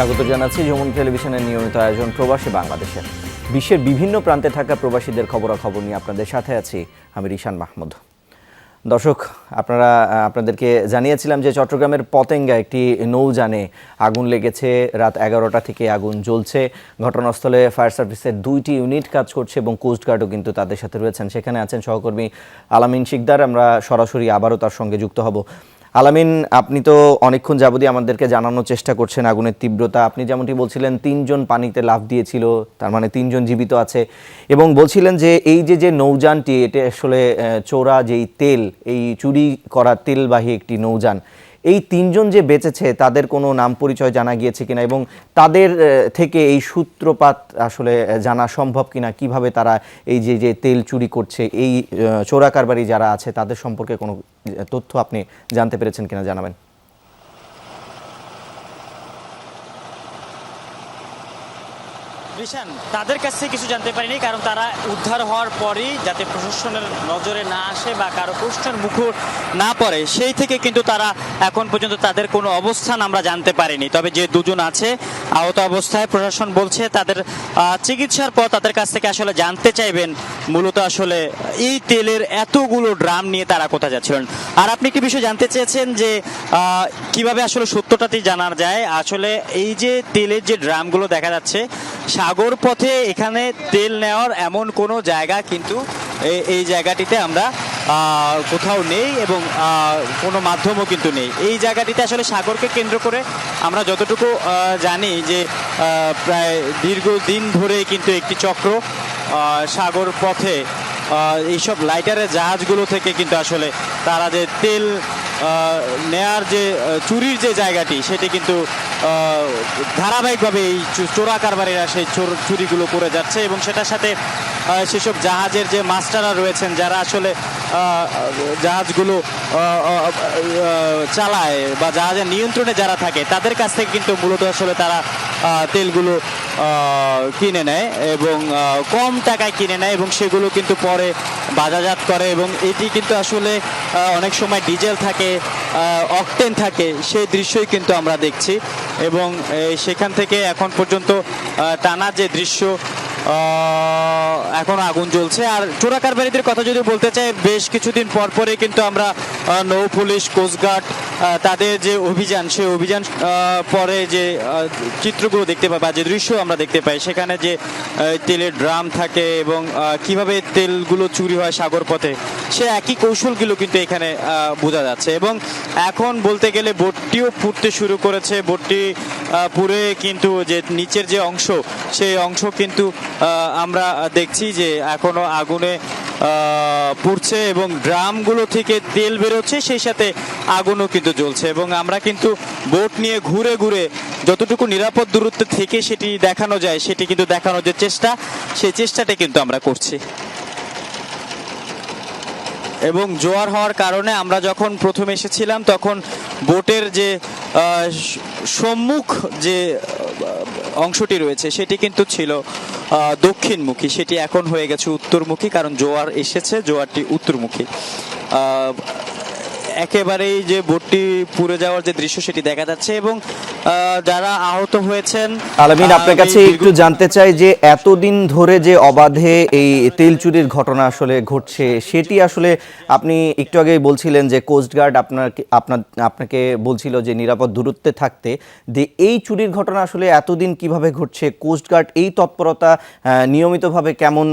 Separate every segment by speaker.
Speaker 1: স্বাগত জানাচ্ছি যমুন টেলিভিশনের নিয়মিত আয়োজন প্রবাসী বাংলাদেশের বিশ্বের বিভিন্ন প্রান্তে থাকা প্রবাসীদের খবরাখবর নিয়ে আপনাদের সাথে আছি আমি রিশান মাহমুদ। দর্শক, আপনারা, আপনাদেরকে জানিয়েছিলাম যে চট্টগ্রামের পতেঙ্গা একটি নৌযানে আগুন লেগেছে। রাত এগারোটা থেকে আগুন জ্বলছে। ঘটনাস্থলে ফায়ার সার্ভিসের দুইটি ইউনিট কাজ করছে এবং কোস্টগার্ডও কিন্তু তাদের সাথে রয়েছেন। সেখানে আছেন সহকর্মী আলামিন শিকদার। আমরা সরাসরি আবারও তার সঙ্গে যুক্ত হব। আলামিন, আপনি তো অনেকক্ষণ যাবতীয় আমাদেরকে জানানোর চেষ্টা করছেন আগুনের তীব্রতা। আপনি যেমনটি বলছিলেন, তিনজন পানিতে লাভ দিয়েছিল, তার মানে তিনজন জীবিত আছে। এবং বলছিলেন যে এই যে যে নৌযানটি, এটা আসলে চোরা যেই তেল, এই চুরি করা তেলবাহী একটি নৌযান এই তিনজন যে বেঁচেছে, তাদের কোনো নাম পরিচয় জানা গিয়েছে কিনা এবং তাদের থেকে এই সূত্রপাত আসলে জানা সম্ভব কিনা? কীভাবে তারা এই যে যে তেল চুরি করছে, এই চোরাকারবারি যারা আছে, তাদের সম্পর্কে কোনো তথ্য আপনি জানতে পেরেছেন কিনা জানাবেন।
Speaker 2: রিশান তাদের কাছ কিছু জানতে পারিনি, কারণ তারা উদ্ধার হওয়ার পরই যাতে প্রশাসনের নজরে না আসে বা কারও প্রশ্নের মুখর না পড়ে, সেই থেকে কিন্তু তারা এখন পর্যন্ত তাদের কোনো অবস্থান আমরা জানতে পারিনি। তবে যে দুজন আছে, আহত অবস্থায় প্রশাসন বলছে তাদের চিকিৎসার পর তাদের কাছ থেকে আসলে জানতে চাইবেন মূলত আসলে এই তেলের এতগুলো ড্রাম নিয়ে তারা কোথায় যাচ্ছিলেন। আর আপনি কি বিষয় জানতে চেয়েছেন যে কীভাবে আসলে সত্যটাটি জানা যায়? আসলে এই যে তেলের যে ড্রামগুলো দেখা যাচ্ছে সাগর পথে এখানে তেল নেওয়ার এমন কোনো জায়গা কিন্তু এই জায়গাটিতে আমরা কোথাও নেই এবং কোনো মাধ্যমও কিন্তু নেই। এই জায়গাটিতে আসলে সাগরকে কেন্দ্র করে আমরা যতটুকু জানি যে প্রায় দীর্ঘদিন ধরে কিন্তু একটি চক্র সাগর পথে এইসব লাইটারের জাহাজগুলো থেকে কিন্তু আসলে তারা যে তেল নেয়ার যে চুরির যে জায়গাটি, সেটি কিন্তু ধারাবাহিকভাবে এই চোরা কারবারিরা সেই চোর, চুরিগুলো করে যাচ্ছে এবং সেটার সাথে সেসব জাহাজের যে মাস্টাররা রয়েছেন, যারা আসলে জাহাজগুলো চালায় বা জাহাজের নিয়ন্ত্রণে যারা থাকে, তাদের কাছ থেকে কিন্তু মূলত আসলে তারা তেলগুলো কিনে নেয় এবং কম টাকায় কিনে নেয় এবং সেগুলো কিন্তু পরে বাজারজাত করে এবং এটি কিন্তু আসলে অনেক সময় ডিজেল থাকে অকটেন থাকে, সেই দৃশ্যই কিন্তু আমরা দেখছি এবং সেখান থেকে এখন পর্যন্ত টানা যে দৃশ্য এখন আগুন জ্বলছে। আর চোরা কারবারিদের কথা যদি বলতে চাই, বেশ কিছুদিন পর পরে কিন্তু আমরা নৌ পুলিশ কোস্টগার্ড তাদের যে অভিযান, সেই অভিযান পরে যে চিত্রগুলো দেখতে পাই বা যে দৃশ্য আমরা দেখতে পাই, সেখানে যে তেলের ড্রাম থাকে এবং কীভাবে তেলগুলো চুরি হয় সাগর পথে, সে একই কৌশলগুলো কিন্তু এখানে বোঝা যাচ্ছে এবং এখন বলতে গেলে বোটটিও পুড়তে শুরু করেছে। বোটটি পুড়ে কিন্তু যে নিচের যে অংশ, সেই অংশ কিন্তু আমরা দেখছি যে এখনও আগুনে পুড়ছে এবং ড্রামগুলো থেকে তেল বেরোচ্ছে, সেই সাথে আগুনও কিন্তু জ্বলছে। এবং আমরা কিন্তু বোট নিয়ে ঘুরে ঘুরে যতটুকু নিরাপদ দূরত্ব থেকে সেটি দেখানো যায়, সেটি কিন্তু দেখানোর যে চেষ্টা, সেই চেষ্টাটা কিন্তু আমরা করছি। এবং জোয়ার হওয়ার কারণে আমরা যখন প্রথম এসেছিলাম, তখন বোটের যে সম্মুখ যে অংশটি রয়েছে, সেটি কিন্তু ছিল। দক্ষিণমুখী সেটি এখন হয়ে গেছে উত্তরমুখী কারণ জোয়ার এসেছে জোয়ারটি উত্তরমুখী। একেবারেই যে বোটটি পুড়ে যাওয়ার যে দৃশ্য সেটি দেখা যাচ্ছে এবং যারা আহত হয়েছেন
Speaker 1: আলামিন আপনার কাছে একটু জানতে চাই যে এতদিন ধরে যে অবাধে এই তেল চুরির ঘটনা আসলে ঘটছে সেটি আসলে আপনি একটু আগেই বলছিলেন যে কোস্টগার্ড আপনাকে আপনার আপনাকে বলছিল যে নিরাপদ দূরত্বে থাকতে। যে এই চুরির ঘটনা আসলে এতদিন কীভাবে ঘটছে? কোস্টগার্ড এই তৎপরতা নিয়মিতভাবে কেমন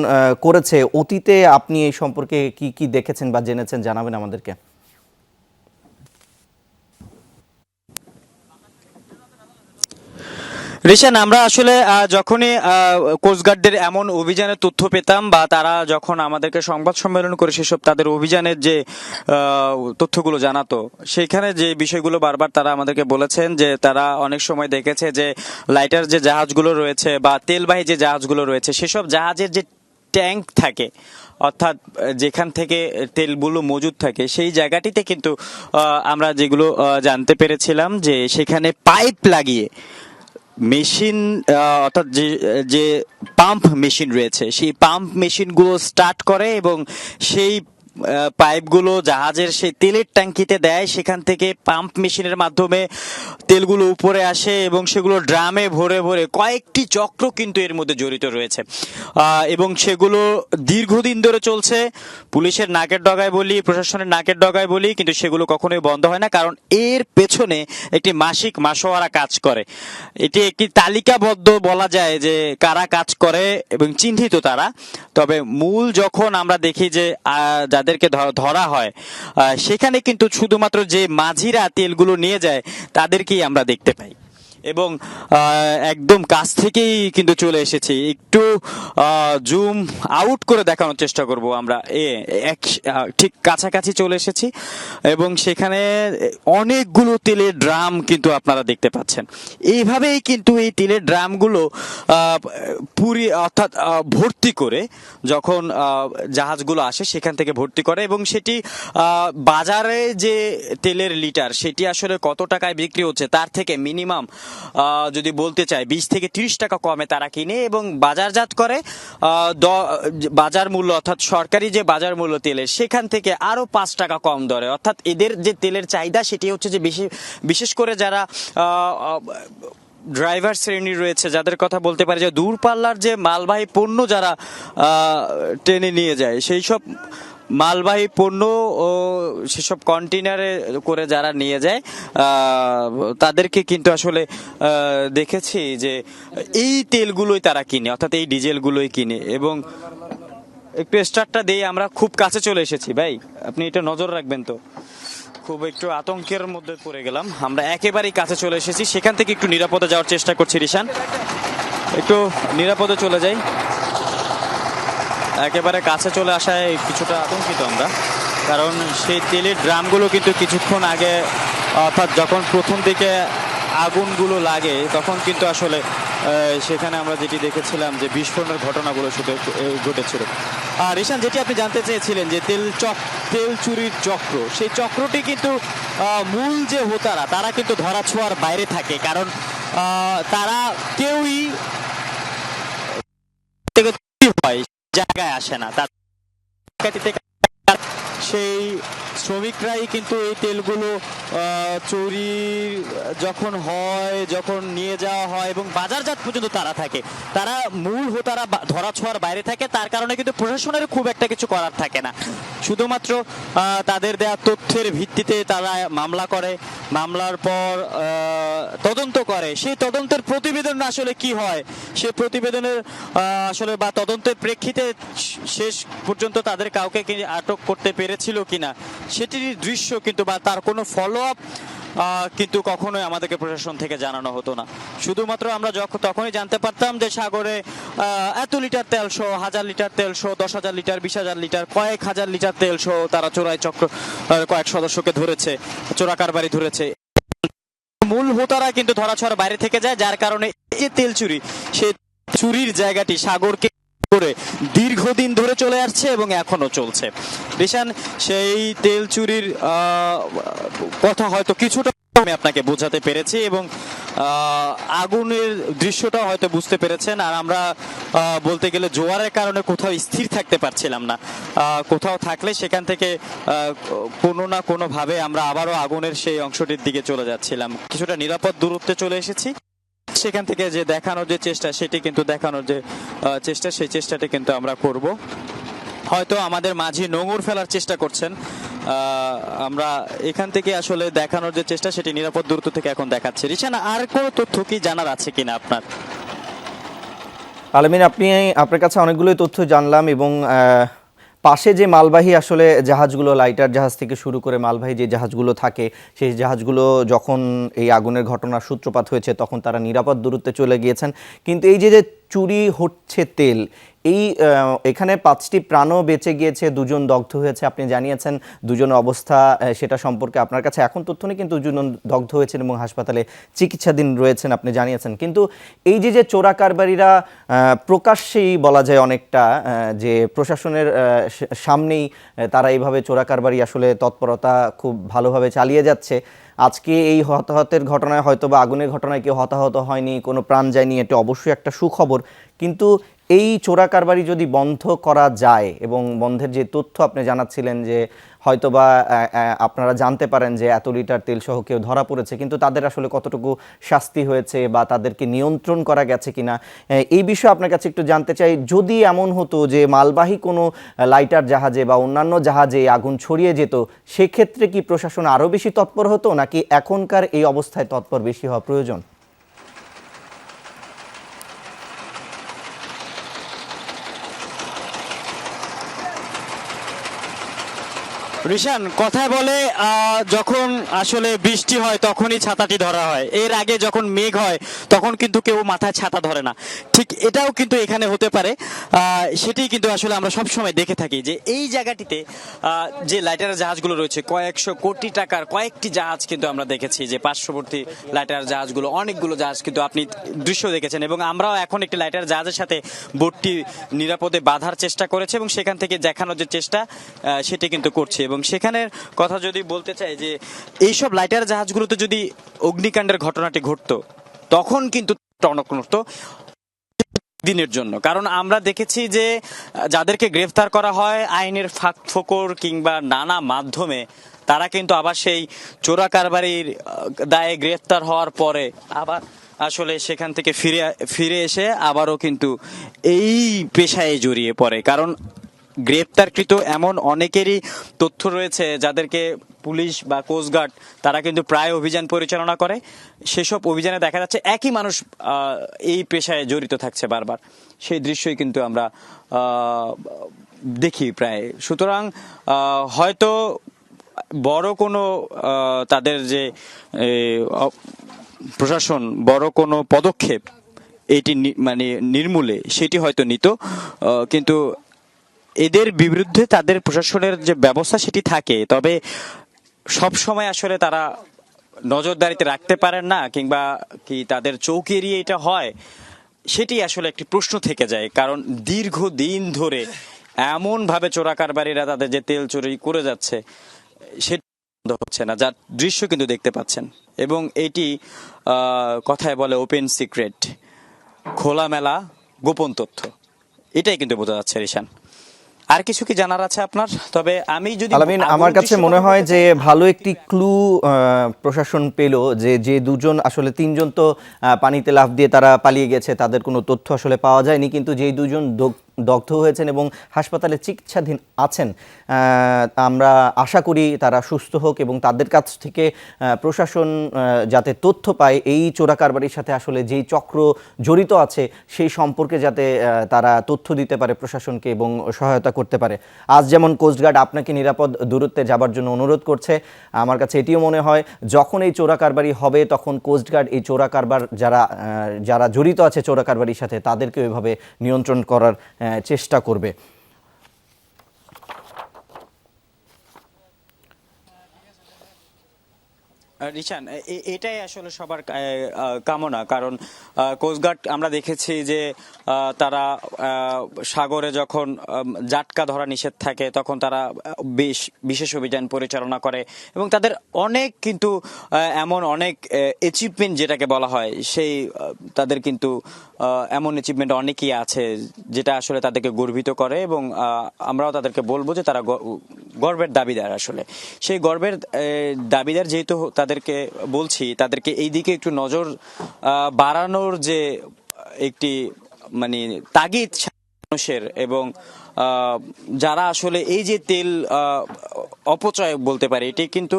Speaker 1: করেছে? অতীতে আপনি এই সম্পর্কে কি কি দেখেছেন বা জেনেছেন? জানাবেন আমাদেরকে।
Speaker 2: রিশান, আমরা আসলে যখনই কোস্টগার্ডদের এমন অভিযানের তথ্য পেতাম বা তারা যখন আমাদেরকে সংবাদ সম্মেলন করে সেসব তাদের অভিযানের যে তথ্যগুলো জানাতো সেখানে যে বিষয়গুলো বারবার তারা আমাদেরকে বলেছেন যে তারা অনেক সময় দেখেছে যে লাইটার যে জাহাজগুলো রয়েছে বা তেলবাহী যে জাহাজগুলো রয়েছে, সেসব জাহাজের যে ট্যাঙ্ক থাকে, অর্থাৎ, যেখান থেকে তেলগুলো মজুদ থাকে, সেই জায়গাটিতে কিন্তু আমরা যেগুলো জানতে পেরেছিলাম যে সেখানে পাইপ লাগিয়ে মেশিন অর্থাৎ যে যে পাম্প মেশিন রয়েছে সেই পাম্প মেশিনগুলো স্টার্ট করে এবং সেই পাইপগুলো জাহাজের সেই তেলের ট্যাঙ্কিতে দেয়। সেখান থেকে পাম্প মেশিনের মাধ্যমে তেলগুলো উপরে আসে এবং সেগুলো ড্রামে ভরে ভরে কয়েকটি চক্র কিন্তু এর মধ্যে জড়িত রয়েছে। এবং সেগুলো দীর্ঘদিন ধরে চলছে। পুলিশের নাকের ডগায় বলি, প্রশাসনের নাকের ডগায় বলি, কিন্তু সেগুলো কখনোই বন্ধ হয় না, কারণ এর পেছনে একটি মাসিক মাসোয়ারা কাজ করে। এটি একটি তালিকাবদ্ধ বলা যায় যে কারা কাজ করে এবং চিহ্নিত তারা। তবে মূল যখন আমরা দেখি যে যাদেরকে ধরা হয় সেখানে কিন্তু শুধুমাত্র যে মাঝিরা তেলগুলো নিয়ে যায়, তাদেরকেই আমরা দেখতে পাই। এবং একদম কাছ থেকেই কিন্তু চলে এসেছি। একটু জুম আউট করে দেখানোর চেষ্টা করব আমরা। এ, এক ঠিক কাছাকাছি চলে এসেছি এবং সেখানে অনেকগুলো তেলের ড্রাম কিন্তু আপনারা দেখতে পাচ্ছেন। এইভাবেই কিন্তু এই তেলের ড্রামগুলো পুরি, অর্থাৎ ভর্তি করে যখন জাহাজগুলো আসে সেখান থেকে ভর্তি করে এবং সেটি বাজারে যে তেলের লিটার সেটি আসলে কত টাকায় বিক্রি হচ্ছে তার থেকে মিনিমাম যদি বলতে চাই, বিশ থেকে তিরিশ টাকা কমে তারা কিনে এবং বাজারজাত করে বাজার মূল্য অর্থাৎ সরকারি যে বাজার মূল্য তেলের সেখান থেকে আরও পাঁচ টাকা কম দরে। অর্থাৎ এদের যে তেলের চাহিদা, সেটি হচ্ছে যে বেশি, বিশেষ করে যারা ড্রাইভার শ্রেণি রয়েছে, যাদের কথা বলতে পারি, যে দূরপাল্লার যে মালবাহী পণ্য যারা টেনে নিয়ে যায়, সেই সব মালবাহী পণ্য ও সেসব কন্টেনারে করে যারা নিয়ে যায় তাদেরকে কিন্তু আসলে দেখেছি যে এই তেলগুলোই তারা কিনে, অর্থাৎ এই ডিজেলগুলোই কিনে। এবং একটু স্টার্টটা দিয়ে আমরা খুব কাছে চলে এসেছি। ভাই, আপনি এটা নজর রাখবেন তো। খুব একটু আতঙ্কের মধ্যে পড়ে গেলাম। আমরা একেবারেই কাছে চলে এসেছি। সেখান থেকে একটু নিরাপদে যাওয়ার চেষ্টা করছি, রিশান। একটু নিরাপদে চলে যাই। একেবারে কাছে চলে আসায় কিছুটা আতঙ্কিত আমরা। কারণ সেই তেলের ড্রামগুলো কিন্তু কিছুক্ষণ আগে, অর্থাৎ যখন প্রথম দিকে আগুনগুলো লাগে, তখন কিন্তু আসলে সেখানে আমরা যেটি দেখেছিলাম যে বিস্ফোরণের ঘটনাগুলো শুধু ঘটেছিল। আর রিশান যেটি আপনি জানতে চেয়েছিলেন যে তেল চক, তেল চুরির চক্র, সেই চক্রটি কিন্তু মূল যে হোতারা, তারা কিন্তু ধরা ছোঁয়ার বাইরে থাকে। কারণ তারা কেউই থেকে চুরি হয় জায়গায় আসে না। তার সেই শ্রমিকরাই কিন্তু এই তেলগুলো চুরি যখন হয়, যখন নিয়ে যাওয়া হয় এবং বাজারজাত পর্যন্ত তারা থাকে। তারা মূল হোতারা ধরা ছোঁয়ার বাইরে থাকে, তার কারণে কিন্তু প্রশাসনের খুব একটা কিছু করার থাকে না। শুধুমাত্র তাদের দেওয়া তথ্যের ভিত্তিতে তারা মামলা করে, মামলার পর তদন্ত করে। সেই তদন্তের প্রতিবেদন আসলে কি হয়? সে প্রতিবেদনের আসলে বা তদন্তের প্রেক্ষিতে শেষ পর্যন্ত তাদের কাউকে আটক করতে পেরেছিল কিনা? সেটির দৃশ্য কিন্তু বা তার কোনো ফলো আপ কিন্তু কখনোই আমাদেরকে প্রশাসন থেকে জানানো হতো না। শুধুমাত্র আমরা যখন তখনই জানতে পারতাম যে সাগরে এত লিটার তেল সহ, হাজার লিটার তেল সহ, দশ হাজার লিটার, বিশ হাজার লিটার, কয়েক হাজার লিটার তেল সহ তারা চোরাই চক্র কয়েক সদস্যকে ধরেছে চোরা কারবারি ধরেছে। মূল হোতারা কিন্তু ধরাছোঁয়ার বাইরে থেকে যায়, যার কারণে যে তেল চুরি। সে চুরির জায়গাটি সাগরকে করে দীর্ঘদিন ধরে চলে আসছে এবং এখনও চলছে। রিশান সেই তেল চুরির কথা হয়তো কিছুটা আমি আপনাকে বোঝাতে পেরেছি এবং আগুনের দৃশ্যটা হয়তো বুঝতে পেরেছেন। আর আমরা বলতে গেলে জোয়ারের কারণে কোথাও স্থির থাকতে পারছিলাম না। কোথাও থাকলে সেখান থেকে কোনো না কোনোভাবে আমরা আবারও আগুনের সেই অংশটির দিকে চলে যাচ্ছিলাম। কিছুটা নিরাপদ দূরত্বে চলে এসেছি। সেখান থেকে যে দেখানোর যে চেষ্টা, সেটি কিন্তু দেখানোর যে চেষ্টা, সেই চেষ্টাটি কিন্তু আমরা করব। হয়তো আমাদের মাঝে নোঙর ফেলার চেষ্টা করছেন। আমরা এখান থেকে আসলে দেখানোর যে চেষ্টা, সেটি নিরাপদ দূরত্ব থেকে এখন দেখাচ্ছে। রিসানা আর কোনো তথ্য কি জানার আছে কিনা আপনার?
Speaker 1: আলমিন, আপনি, আপনার কাছে অনেকগুলোই তথ্য জানলাম এবং পাশে যে মালবাহী আসলে জাহাজগুলো লাইটার জাহাজ থেকে শুরু করে মালবাহী যে জাহাজগুলো থাকে, সেই জাহাজগুলো যখন এই আগুনের ঘটনার সূত্রপাত হয়েছে, তখন তারা নিরাপদ দূরত্বে চলে গিয়েছেন। কিন্তু এই যে যে চুরি হচ্ছে তেল এই এখানে পাঁচটি প্রাণও বেঁচে গিয়েছে, দুজন দগ্ধ হয়েছে, আপনি জানিয়েছেন দুজন অবস্থা সেটা সম্পর্কে আপনার কাছে এখন তথ্য নেই, কিন্তু দুজন দগ্ধ হয়েছেন এবং হাসপাতালে চিকিৎসাধীন রয়েছেন, আপনি জানিয়েছেন। কিন্তু এই যে যে চোরা কারবারিরা প্রকাশ্যেই বলা যায় অনেকটা যে প্রশাসনের সামনেই তারা এইভাবে চোরা কারবারি আসলে তৎপরতা খুব ভালোভাবে চালিয়ে যাচ্ছে। আজকে এই হতাহতের ঘটনায় হয়তো বা আগুনের ঘটনায় কেউ হতাহত হয়নি, কোনো প্রাণ যায়নি, এটা অবশ্যই একটা সুখবর। কিন্তু এই চোরা কারবারি যদি বন্ধ করা যায় এবং বন্ধের যে তথ্য আপনি জানাচ্ছিলেন যে হয়তোবা আপনারা জানতে পারেন যে এত লিটার তেল সহ কেউ ধরা পড়েছে, কিন্তু তাদের আসলে কতটুকু শাস্তি হয়েছে বা তাদেরকে নিয়ন্ত্রণ করা গেছে কিনা এই বিষয়ে আপনার কাছে একটু জানতে চাই। যদি এমন হতো যে মালবাহী কোনো লাইটার জাহাজে বা অন্যান্য জাহাজে আগুন ছড়িয়ে যেত, সেক্ষেত্রে কি প্রশাসন আরও বেশি তৎপর হতো নাকি এখনকার এই অবস্থায় তৎপর বেশি হওয়া প্রয়োজন?
Speaker 2: রিশান, কথায় বলে যখন আসলে বৃষ্টি হয়, তখনই ছাতাটি ধরা হয়। এর আগে যখন মেঘ হয়, তখন কিন্তু কেউ মাথায় ছাতা ধরে না। ঠিক এটাও কিন্তু এখানে হতে পারে। সেটি কিন্তু আসলে আমরা সব সময় দেখে থাকি যে এই জায়গাটিতে যে লাইটার জাহাজগুলো রয়েছে, কয়েকশো কোটি টাকার কয়েকটি জাহাজ কিন্তু আমরা দেখেছি যে পার্শ্ববর্তী লাইটার জাহাজগুলো, অনেকগুলো জাহাজ কিন্তু আপনি দৃশ্য দেখেছেন এবং আমরাও এখন একটি লাইটার জাহাজের সাথে বোটটি নিরাপদে বাঁধার চেষ্টা করেছে এবং সেখান থেকে দেখানোর যে চেষ্টা সেটি কিন্তু করছে এবং সেখানের কথা যদি বলতে চাই যে এইসব লাইটার জাহাজগুলোতে যদি অগ্নিকাণ্ডের ঘটনাটি ঘটতো, তখন কিন্তু টনক দিনের জন্য। কারণ আমরা দেখেছি যে, যাদেরকে গ্রেফতার করা হয় আইনের ফাঁক ফোকর কিংবা নানা মাধ্যমে, তারা কিন্তু আবার সেই চোরা কারবারির দায়ে গ্রেফতার হওয়ার পরে আবার আসলে সেখান থেকে ফিরে ফিরে এসে আবারও কিন্তু এই পেশায় জড়িয়ে পড়ে। কারণ গ্রেপ্তারকৃত এমন অনেকেরই তথ্য রয়েছে যাদেরকে পুলিশ বা কোস্টগার্ড তারা কিন্তু প্রায় অভিযান পরিচালনা করে। সেসব অভিযানে দেখা যাচ্ছে একই মানুষ এই পেশায় জড়িত থাকছে বারবার। সেই দৃশ্যই কিন্তু আমরা দেখি প্রায়। সুতরাং হয়তো বড় কোনো তাদের যে প্রশাসন বড় কোনো পদক্ষেপ, এটি মানে নির্মূলে, সেটি হয়তো নিত কিন্তু এদের বিরুদ্ধে তাদের প্রশাসনের যে ব্যবস্থা সেটি থাকে। তবে সব সময় আসলে তারা নজরদারিতে রাখতে পারেন না কিংবা কি তাদের চৌক এড়িয়ে এটা হয়, সেটি আসলে একটি প্রশ্ন থেকে যায়। কারণ দীর্ঘ দিন ধরে এমন ভাবে চোরা কারবারিরা তাদের যে তেল চুরি করে যাচ্ছে, সেটি বন্ধ হচ্ছে না, যার দৃশ্য কিন্তু দেখতে পাচ্ছেন। এবং এটি কথায় বলে ওপেন সিক্রেট খোলামেলা, গোপন তথ্য। এটাই কিন্তু বোঝা যাচ্ছে, রিশান। আর কিছু কি জানার আছে আপনার? তবে আমি যদি
Speaker 1: আলামিন আমার কাছে মনে হয় যে ভালো একটি ক্লু প্রশাসন পেল যে যে দুজন আসলে তিনজন তো আহ, পানিতে লাফ দিয়ে তারা পালিয়ে গেছে তাদের কোনো তথ্য আসলে পাওয়া যায়নি কিন্তু যেই দুজন দগ্ধ হয়েছেন এবং হাসপাতালে চিকিৎসাধীন আছেন আমরা আশা করি তারা সুস্থ হোক এবং তাদের কাছ থেকে প্রশাসন যাতে তথ্য পায় এই চোরাকারবারির সাথে আসলে যেই চক্র জড়িত আছে সেই সম্পর্কে যাতে তারা তথ্য দিতে পারে প্রশাসনকে এবং সহায়তা করতে পারে। আজ যেমন কোস্টগার্ড আপনাকে নিরাপদ দূরত্বে যাবার জন্য অনুরোধ করছে, আমার কাছে এটিও মনে হয় যখন এই চোরাকারবারি হবে তখন কোস্টগার্ড এই চোরাকারবার যারা যারা জড়িত আছে চোরাকারবারির সাথে তাদেরকে এভাবে নিয়ন্ত্রণ করার চেষ্টা করবে।
Speaker 2: এ- এটাই আসলে সবার কামনা। কারণ কোস্টগার্ড আমরা দেখেছি যে তারা সাগরে যখন জাটকা ধরা নিষেধ থাকে, তখন তারা বেশ, বিশেষ অভিযান পরিচালনা করে। এবং তাদের অনেক কিন্তু এমন অনেক অ্যাচিভমেন্ট যেটাকে বলা হয়, সেই তাদের কিন্তু এমন অ্যাচিভমেন্ট অনেকেই আছে যেটা আসলে তাদেরকে গর্বিত করে এবং আমরাও তাদেরকে বলব যে তারা গর্বের দাবিদার আসলে। সেই গর্বের দাবিদার যেহেতু তাদেরকে বলছি, তাদেরকে এই দিকে একটু নজর বাড়ানোর যে একটি মানে তাগিদ মানুষের এবং যারা আসলে এই যে তেল অপচয় বলতে পারে, এটি কিন্তু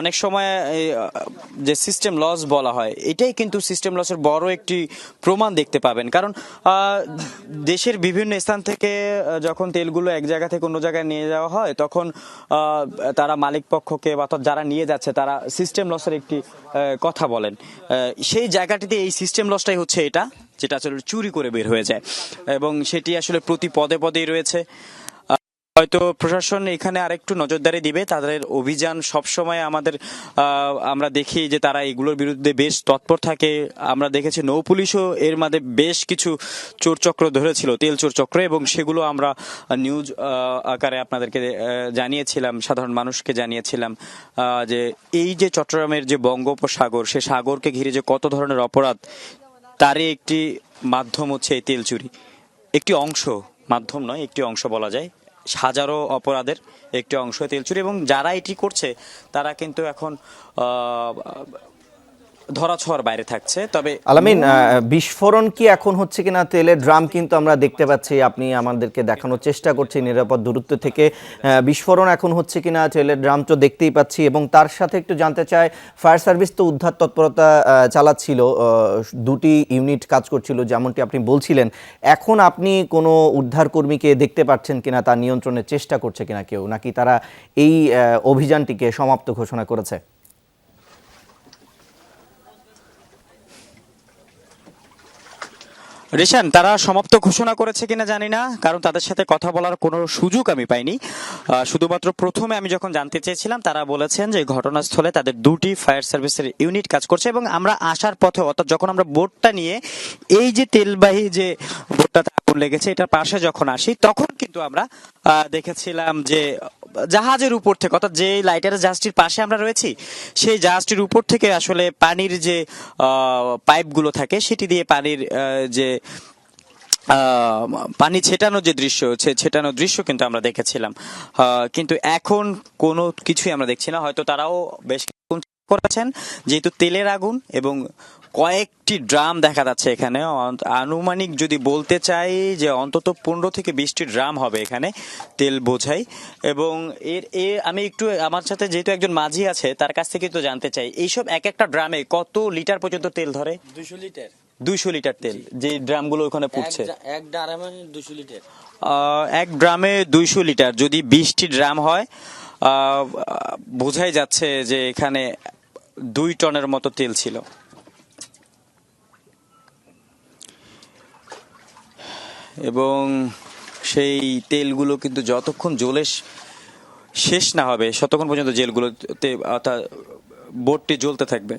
Speaker 2: অনেক সময় যে সিস্টেম লস বলা হয়, এটাই কিন্তু সিস্টেম লসের বড় একটি প্রমাণ দেখতে পাবেন। কারণ দেশের বিভিন্ন স্থান থেকে যখন তেলগুলো এক জায়গা থেকে অন্য জায়গায় নিয়ে যাওয়া হয়, তখন তারা মালিক পক্ষকে বা যারা নিয়ে যাচ্ছে, তারা সিস্টেম লসের একটি কথা বলেন। সেই জায়গাটিতে এই সিস্টেম লসটাই হচ্ছে এটা, যেটা আসলে চুরি করে বের হয়ে যায়। এবং সেটি আসলে প্রতি পদে পদেই রয়েছে। হয়তো প্রশাসন এখানে আরেকটু নজরদারি দিবে। তাদের অভিযান সব সময় আমাদের আমরা দেখি যে তারা এগুলোর বিরুদ্ধে বেশ তৎপর থাকে। আমরা দেখেছি নৌ পুলিশও এর মধ্যে বেশ কিছু চোরচক্র ধরেছিল, তেল চোরচক্র, এবং সেগুলো আমরা নিউজ আকারে আপনাদেরকে জানিয়েছিলাম, সাধারণ মানুষকে জানিয়েছিলাম যে এই যে চট্টগ্রামের যে বঙ্গোপসাগর, সে সাগরকে ঘিরে যে কত ধরনের অপরাধ, তারই একটি মাধ্যম হচ্ছে এই তেল চুরি। একটি অংশ মাধ্যম নয়, একটি অংশ বলা যায়। হাজারো অপরাধের একটি অংশ তেলচুরি এবং যারা এটি করছে, তারা কিন্তু এখন ধরাছোঁয়ার বাইরে থাকছে, তবে
Speaker 1: আলামিন বিস্ফোরণ কি এখন হচ্ছে কিনা? তেলের ড্রাম কিন্তু আমরা দেখতে পাচ্ছি, আপনি আমাদেরকে দেখানোর চেষ্টা করছেন নিরাপদ দূরত্ব থেকে। বিস্ফোরণ এখন হচ্ছে কিনা? তেলের ড্রাম তো দেখতেই পাচ্ছি, এবং তার সাথে একটু জানতে চাই, ফায়ার সার্ভিস তো উদ্ধার তৎপরতা চালাচ্ছিল দুটি ইউনিট কাজ করছিল, যেমনটি আপনি বলছিলেন। এখন আপনি কোনো উদ্ধার কর্মীকে দেখতে পাচ্ছেন কিনা তার নিয়ন্ত্রণের চেষ্টা করছে কিনা কেউ? নাকি তারা এই অভিযানটিকে সমাপ্ত ঘোষণা করেছে?
Speaker 2: রিশান, তারা সমাপ্ত ঘোষণা করেছে কিনা জানি না, কারণ তাদের সাথে কথা বলার কোনো সুযোগ আমি পাইনি। শুধুমাত্র প্রথমে আমি যখন জানতে চেয়েছিলাম, তারা বলেছেন যে ঘটনাস্থলে তাদের দুটি ফায়ার সার্ভিসের ইউনিট কাজ করছে এবং আমরা আসার পথে, অর্থাৎ যখন আমরা বোটটা নিয়ে, এই যে তেলবাহী যে বোটটাতে আগুন লেগেছে, এটার পাশে যখন আসি, তখন কিন্তু আমরা দেখেছিলাম যে জাহাজের উপর থেকে, অর্থাৎ যে লাইটার জাহাজটির পাশে আমরা রয়েছি, সেই জাহাজটির উপর থেকে আসলে পানির যে পাইপগুলো থাকে, সেটি দিয়ে পানির যে পানি ছেটানোর যে দৃশ্য ছেটানোর দৃশ্য কিন্তু আমরা দেখেছিলাম। কিন্তু এখন কোনো কিছুই আমরা দেখছি না। হয়তো তারাও বেশ করেছেন যেহেতু তেলের আগুন এবং কয়েকটি ড্রাম দেখা যাচ্ছে এখানে। আনুমানিক যদি বলতে চাই যে অন্তত পনেরো থেকে বিশটি ড্রাম হবে এখানে তেল বোঝাই। এবং এর এ আমি একটু আমার সাথে যেহেতু একজন মাঝি আছে, তার কাছ থেকে তো জানতে চাই। এইসব এক একটা ড্রামে কত লিটার পর্যন্ত তেল ধরে?
Speaker 3: দুশো লিটার।
Speaker 2: দুইশো লিটার তেল যে ড্রামগুলো ওখানে পড়ছে
Speaker 3: এক ডারামে দুশো লিটার।
Speaker 2: এক ড্রামে দুইশো লিটার যদি বিশটি ড্রাম হয় বোঝাই যাচ্ছে যে এখানে দুই টনের মতো তেল ছিল। এবং সেই তেলগুলো কিন্তু যতক্ষণ জ্বলে শেষ না হবে ততক্ষণ পর্যন্ত জেলগুলোতে অর্থাৎ বোটটি জ্বলতে থাকবে।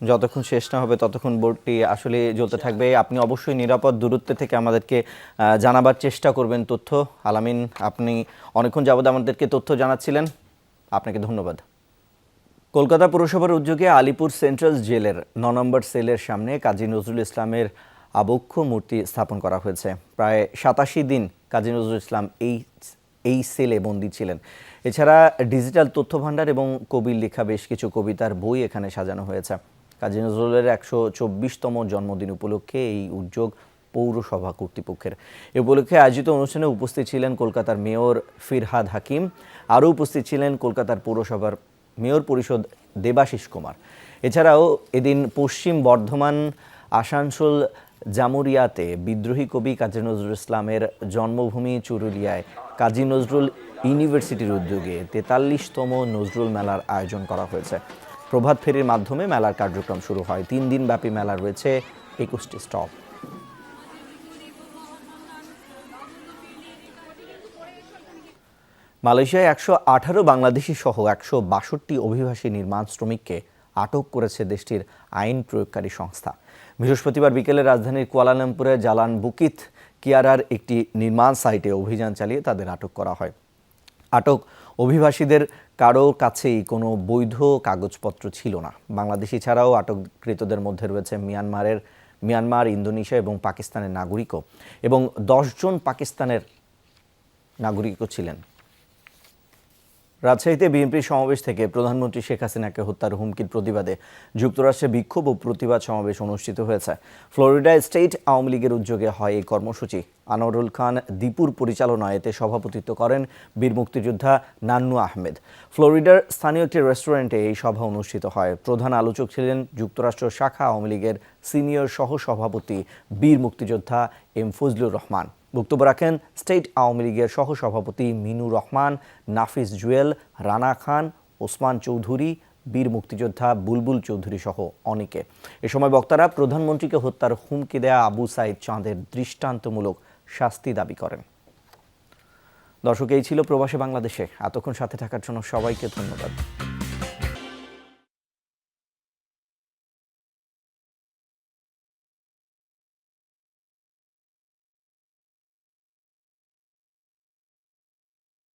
Speaker 1: যতক্ষণ শেষ না হবে, ততক্ষণ বোর্ডটি আসলে জ্বলতে থাকবে। আপনি অবশ্যই নিরাপদ দূরত্ব থেকে আমাদেরকে জানাবার চেষ্টা করবেন তথ্য। আলামিন, আপনি অনেকক্ষণ যাবত আমাদেরকে তথ্য জানাচ্ছিলেন। আপনাকে ধন্যবাদ। কলকাতা পুরসভার উদ্যোগে আলিপুর সেন্ট্রাল জেলের ন নম্বর সেলের সামনে কাজী নজরুল ইসলামের আবক্ষ মূর্তি স্থাপন করা হয়েছে। প্রায় সাতাশি দিন কাজী নজরুল ইসলাম এই এই সেলে বন্দী ছিলেন। এছাড়া ডিজিটাল তথ্য ভাণ্ডার এবং কবির লেখা বেশ কিছু কবিতার বই এখানে সাজানো হয়েছে। কাজী নজরুলের একশো চব্বিশতম জন্মদিন উপলক্ষে এই উদ্যোগ পৌরসভা কর্তৃপক্ষের। এ উপলক্ষে আয়োজিত অনুষ্ঠানে উপস্থিত ছিলেন কলকাতার মেয়র ফিরহাদ হাকিম, আরও উপস্থিত ছিলেন কলকাতার পৌরসভার মেয়র পরিষদ দেবাশিস কুমার। এছাড়াও এদিন পশ্চিম বর্ধমান, আসানসোল, জামুরিয়াতে বিদ্রোহী কবি কাজী নজরুল ইসলামের জন্মভূমি চুরুলিয়ায় কাজী নজরুল ইউনিভার্সিটির উদ্যোগে তেতাল্লিশতম নজরুল মেলার আয়োজন করা হয়েছে। প্রভাত ফেরির মাধ্যমে মেলার কার্যক্রম শুরু হয়। তিন দিনব্যাপী মেলা রয়েছে একুশটি স্টল। মালয়েশিয়ায় একশো আঠারো বাংলাদেশি সহ একশো বাষট্টি অভিবাসী নির্মাণ শ্রমিককে আটক করেছে দেশটির আইন প্রয়োগকারী সংস্থা। বৃহস্পতিবার বিকেলে রাজধানীর কুয়ালালামপুরে জালান বুকিত কিয়ারার একটি নির্মাণ সাইটে অভিযান চালিয়ে তাদের আটক করা হয়। আটক অভিবাসীদের কারও কাছেই কোনো বৈধ কাগজপত্র ছিল না। বাংলাদেশি ছাড়াও আটককৃতদের মধ্যে রয়েছে মিয়ানমারের, মিয়ানমার, ইন্দোনেশিয়া এবং পাকিস্তানের নাগরিকও এবং দশজন পাকিস্তানের নাগরিকও ছিলেন। রাজশাহীতে বিএনপির সমাবেশ থেকে প্রধানমন্ত্রী শেখ হাসিনাকে হত্যার হুমকির প্রতিবাদে যুক্তরাষ্ট্রে বিক্ষোভ ও প্রতিবাদ সমাবেশ অনুষ্ঠিত হয়েছে। ফ্লোরিডা স্টেট আওয়ামী লীগের উদ্যোগে হয় এই কর্মসূচি। আনোয়ারুল খান দীপুর পরিচালনায় এতে সভাপতিত্ব করেন বীর মুক্তিযোদ্ধা নান্নু আহমেদ। ফ্লোরিডার স্থানীয় একটি রেস্টুরেন্টে এই সভা অনুষ্ঠিত হয়। প্রধান আলোচক ছিলেন যুক্তরাষ্ট্র শাখা আওয়ামী লীগের সিনিয়র সহ সভাপতি বীর মুক্তিযোদ্ধা এম ফজলুর রহমান। বক্তব্য রাখেন স্টেট আওয়ামী লীগের সহসভাপতি মিনু রহমান, নাফিস জুয়েল, রানা খান, ওসমান চৌধুরী, বীর মুক্তিযোদ্ধা বুলবুল চৌধুরী সহ অনেকে। এ সময় বক্তারা প্রধানমন্ত্রীকে হত্যার হুমকি দেয়া আবু সাইদ চাঁদের দৃষ্টান্তমূলক শাস্তি দাবি করেন। দর্শক, এই ছিল প্রবাসী বাংলাদেশে। এতক্ষণ সাথে থাকার জন্য সবাইকে ধন্যবাদ।